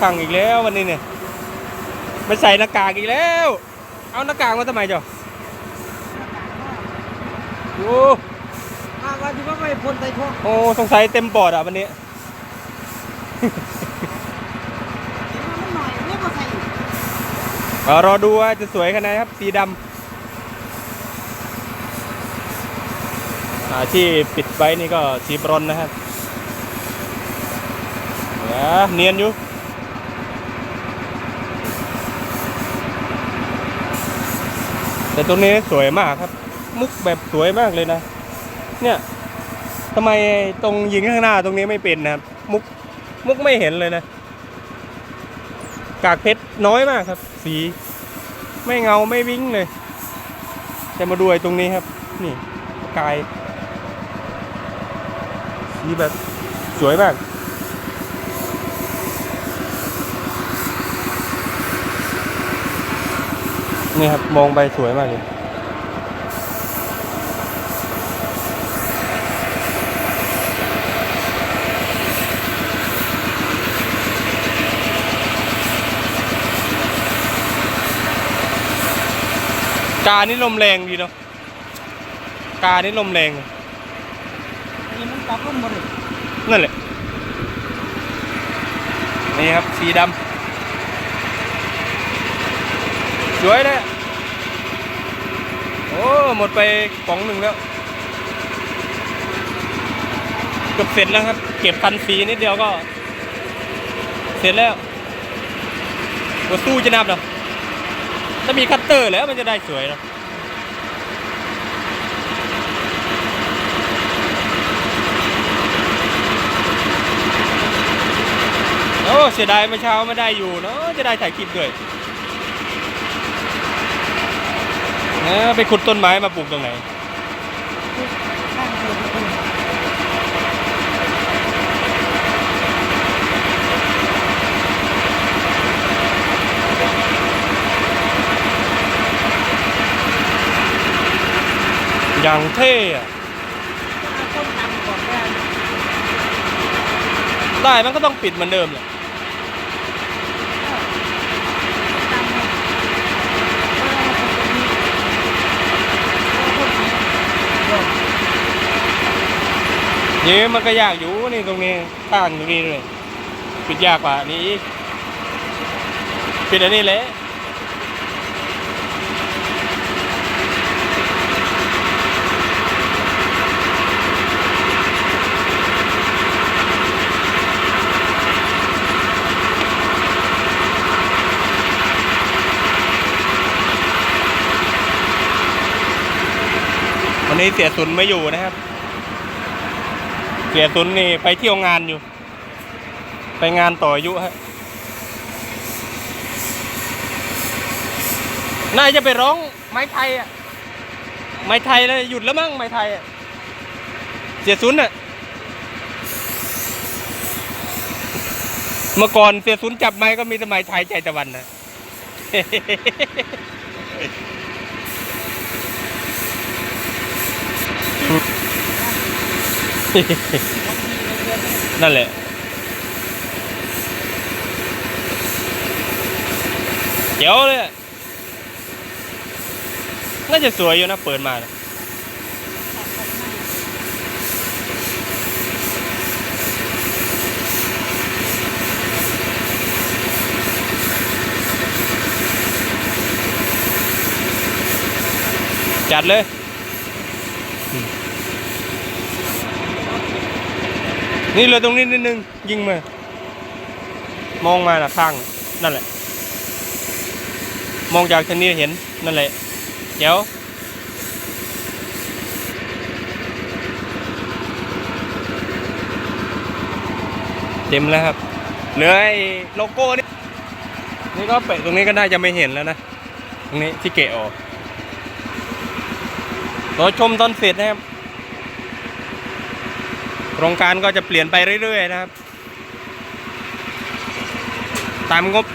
ช่างอีกแล้ววันนี้เนี่ยไม่ใส่หน้ากากอีกแล้ว เอาหน้ากากมาทำไมเจ้าโอ้อาว่าที่ว่าไม่พ้นใส่ท่อโอ้สงสัยเต็มปอดอะวันนี้มันหน่อยเนี่ยก็ใส่เอารอดูว่าจะสวยขนาดไหนครับ สีดำอ่าที่ปิดไว้นี่ก็สีบรอนซ์นะครับอ่าเนียนอยู่ แต่ตรงนี้สวยมากครับ มุกแบบสวยมากเลยนะ เนี่ยทำไมตรงยิงข้างหน้าตรงนี้ไม่เป็นนะครับ มุกมุกไม่เห็นเลยนะ กากเพชรน้อยมากครับ สี ไม่เงาไม่วิ่งเลยแต่มาดูไอ้ตรงนี้ครับ นี่กายสีแบบสวยมาก นี่ครับ มองไปสวยมากเลยกานี่ลมแรงดีเนาะกานี่ลมแรงนี่มันกลับลงหมดเลยนั่นแหละ นี่ครับ สีดำสวยเลย อะโอ้หมดไปกล่องหนึ่งแล้วเกือบเสร็จแล้วครับ เก็บคันสีนิดเดียวก็ เสร็จแล้วตัวสู้จะนับเนาะถ้ามีคัตเตอร์แล้วมันจะได้สวยนะโอ้เสียดายเมื่อเช้าไม่ได้อยู่เนาะจะได้ถ่ายคลิปด้วย เออไปขุดต้นไม้มาปลูกตรงไหน ข้างเดียวก็คืออย่างเท่อะเอาต้นตำก่อนได้ได้มันก็ต้องปิดเหมือนเดิมแหละ ตำเนี่ยเอาตรงนี้ เย้มันก็ยากอยู่นี่ตรงนี้ข้างตรงนี้เลยปิดยากกว่านี้อีกปิดอันนี้แหละวันนี้เสียสุนไม่อยู่นะครับ เสียตุนนี่ไปเที่ยวงานอยู่ ไปงานต่ออายุฮะน่าจะไปร้องไม้ไทยอะ ไม้ไทยแล้วหยุดแล้วมั้งไม้ไทยอะ เสียซุนอะ เมื่อก่อนเสียซุนจับไม้ก็มีแต่ไม้ไทยใจตะวันนะ นั่นแหละเดี๋ยวเลยน่าจะสวยอยู่นะเปิดมานะจัดเลย นี่เลยตรงนี้นิดนึง ยิงมามองมาหน่ะข้างนั่นแหละ มองจากทางนี้เห็นนั่นแหละ เดี๋ยวเต็มแล้วครับเหลือไอ้โลโก้นี่นี่ก็เปะตรงนี้ก็น่าจะไม่เห็นแล้วนะ ตรงนี้ที่เกะออกรอชมตอนเสร็จนะครับ ครงการก็จะเปลี่ยนไปเรื่อยๆนะครับ ตามงบ